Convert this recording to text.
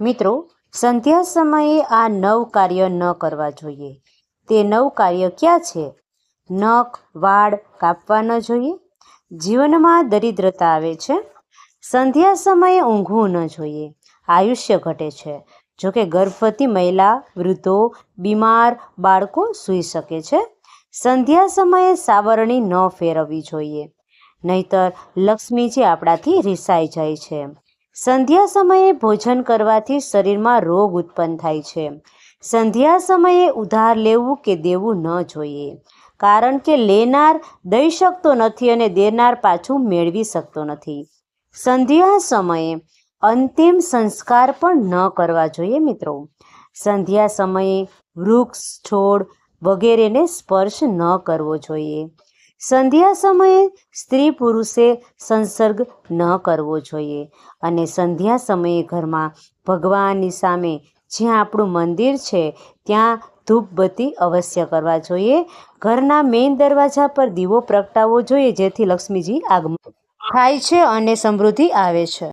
મિત્રો, સંધ્યા સમયે આ નવ કાર્ય ન કરવા જોઈએ. તે નવ કાર્ય ક્યાં છે? નખ, વાળ કાપવા ન જોઈએ. જીવનમાં દરિદ્રતા આવે છે. સંધ્યા સમયે ઊંઘવું ન જોઈએ. આયુષ્ય ઘટે છે. જોકે ગર્ભવતી મહિલા, વૃદ્ધો, બીમાર બાળકો સૂઈ શકે છે. સંધ્યા સમયે સાવરણી ન ફેરવવી જોઈએ. નહીતર લક્ષ્મીજી આપણાથી રિસાઈ જાય છે. સંધ્યા સમયે ભોજન કરવાથી શરીરમાં રોગ ઉત્પન્ન થાય છે. સંધ્યા સમયે ઉધાર લેવું કે દેવું ન જોઈએ, કારણ કે લેનાર દઈ શકતો નથી અને દેનાર પાછું મેળવી શકતો નથી. સંધ્યા સમયે અંતિમ સંસ્કાર પણ ન કરવા જોઈએ મિત્રો. સંધ્યા સમયે વૃક્ષ, છોડ વગેરેને સ્પર્શ ન કરવો જોઈએ. સંધ્યા સમયે સ્ત્રી પુરુષે સંસર્ગ ન કરવો જોઈએ અને સંધ્યા સમયે ઘરમાં ભગવાનની સામે જ્યાં આપણું મંદિર છે, ત્યાં ધૂપબત્તી અવશ્ય કરવા જોઈએ. ઘરના મેઇન દરવાજા પર દીવો પ્રગટાવવો જોઈએ, જેથી લક્ષ્મીજી આગમન થાય છે અને સમૃદ્ધિ આવે છે.